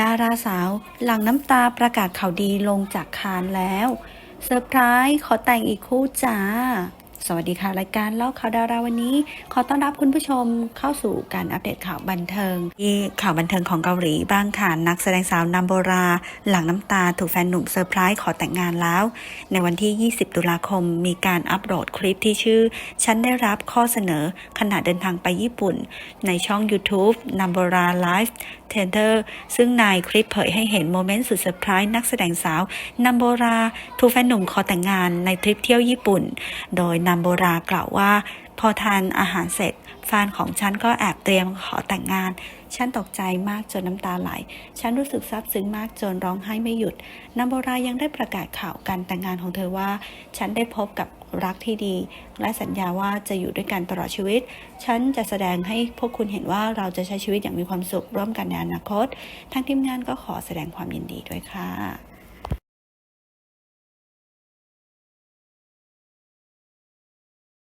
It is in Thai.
ดาราสาวหลังน้ำตาประกาศข่าวดีลงจากคานแล้ว เซอร์ไพรส์ขอแต่งอีกคู่จ้า สวัสดีค่ะ รายการเล่าข่าวดาราวันนี้ ขอต้อนรับคุณผู้ชมเข้าสู่การอัปเดตข่าวบันเทิงที่ข่าวบันเทิงของเกาหลีบ้างค่ะนักแสดงสาวนัมโบรา หลังน้ำตาถูกแฟนหนุ่มเซอร์ไพรส์ขอแต่งงานแล้ว ในวันที่ 20 ตุลาคม มีการอัปโหลดคลิปที่ชื่อ ฉันได้รับข้อเสนอขณะเดินทางไปญี่ปุ่น ในช่อง YouTube n u m b r a Live t e n d e r ซึ่งในคลิปเผยให้เห็นโมเมนต์สุดเซอร์ไพรส์นักแสดงสาวนัมโบราถูกแฟนหนุ่มขอแต่งงานในทริปเที่ยวญี่ปุ่น โดยนัมโบรากล่าวว่า พอทานอาหารเสร็จแฟนของฉันก็แอบเตรียมขอแต่งงาน ฉันตกใจมากจนน้ำตาไหล ฉันรู้สึกซาบซึ้งมากจนร้องไห้ไม่หยุดนัมโบรายังได้ประกาศข่าวการแต่งงานของเธอว่า ฉันได้พบกับรักที่ดี และสัญญาว่าจะอยู่ด้วยกันตลอดชีวิต ฉันจะแสดงให้พวกคุณเห็นว่าเราจะใช้ชีวิตอย่างมีความสุขร่วมกันในอนาคต ทางทีมงานก็ขอแสดงความยินดีด้วยค่ะ